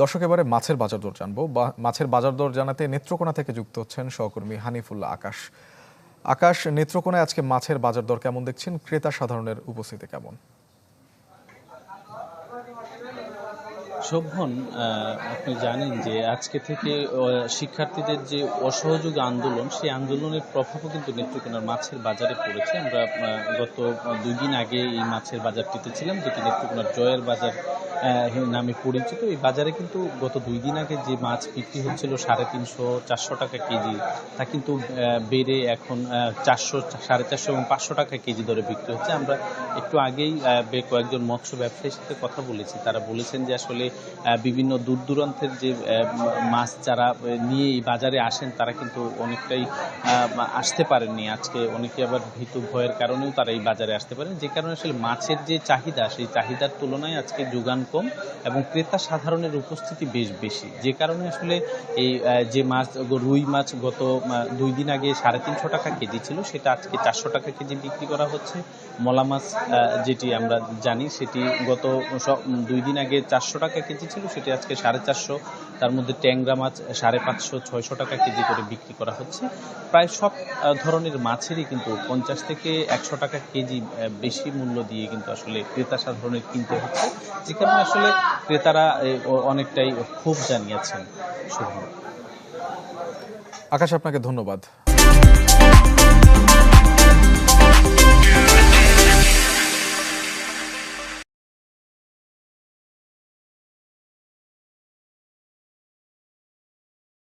দর্শক, এবারে মাছের বাজার দর জানব। মাছের বাজার দর জানাতে নেত্রকোনা থেকে যুক্ত হচ্ছেন সহকর্মী হানিফুল্লাহ আকাশ। আকাশ, নেত্রকোনায় আজকে মাছের বাজার দর কেমন দেখছেন? ক্রেতা সাধারণের উপস্থিতি কেমন? শোভন আপনি জানেন যে আজকে থেকে শিক্ষার্থীদের যে অসহযোগ আন্দোলন, সেই আন্দোলনের প্রভাবও কিন্তু নেত্রকোনার মাছের বাজারে পড়েছে। আমরা গত দুই দিন আগে এই মাছের বাজারটিতে ছিলাম যেটি নেত্রকোনার জয়ের বাজার নামে পরিচিত। এই বাজারে কিন্তু গত দুই দিন আগে যে মাছ বিক্রি হচ্ছিল সাড়ে তিনশো, চারশো টাকা কেজি, তা কিন্তু বেড়ে এখন চারশো, সাড়ে চারশো এবং পাঁচশো টাকা কেজি দরে বিক্রি হচ্ছে। আমরা একটু আগেই কয়েকজন মৎস্য ব্যবসায়ীর সাথে কথা বলেছি। তারা বলেছেন যে আসলে বিভিন্ন দূর দূরান্তের যে মাছ যারা নিয়ে এই বাজারে আসেন, তারা কিন্তু অনেকটাই আসতে পারেননি। আজকে অনেকে আবার ভীতু ভয়ের কারণেও তারা এই বাজারে আসতে পারেন। যে কারণে আসলে মাছের যে চাহিদা, সেই চাহিদার তুলনায় আজকে যোগান কম এবং ক্রেতা সাধারণের উপস্থিতি বেশ বেশি। যে কারণে আসলে এই যে মাছ, রুই মাছ গত দুই দিন আগে সাড়ে তিনশো টাকা কেজি ছিল, সেটা আজকে চারশো টাকা কেজি বিক্রি করা হচ্ছে। মলা মাছ যেটি আমরা জানি, সেটি গত দুই দিন আগে চারশো টাকা কেজি ছিল, সেটি আজকে সাড়ে চারশো। তার মধ্যে ট্যাংরা মাছ সাড়ে পাঁচশো, ছয়শো টাকা কেজি করে বিক্রি করা হচ্ছে। প্রায় সব ধরনের মাছেরই কিন্তু পঞ্চাশ থেকে একশো টাকা কেজি বেশি মূল্য দিয়ে কিন্তু আসলে ক্রেতা সাধারণের কিনতে হচ্ছে যে কারণে আসলে ক্রেতারা অনেকটাই ক্ষোভ জানিয়েছেন শুভ আকাশ, আপনাকে ধন্যবাদ।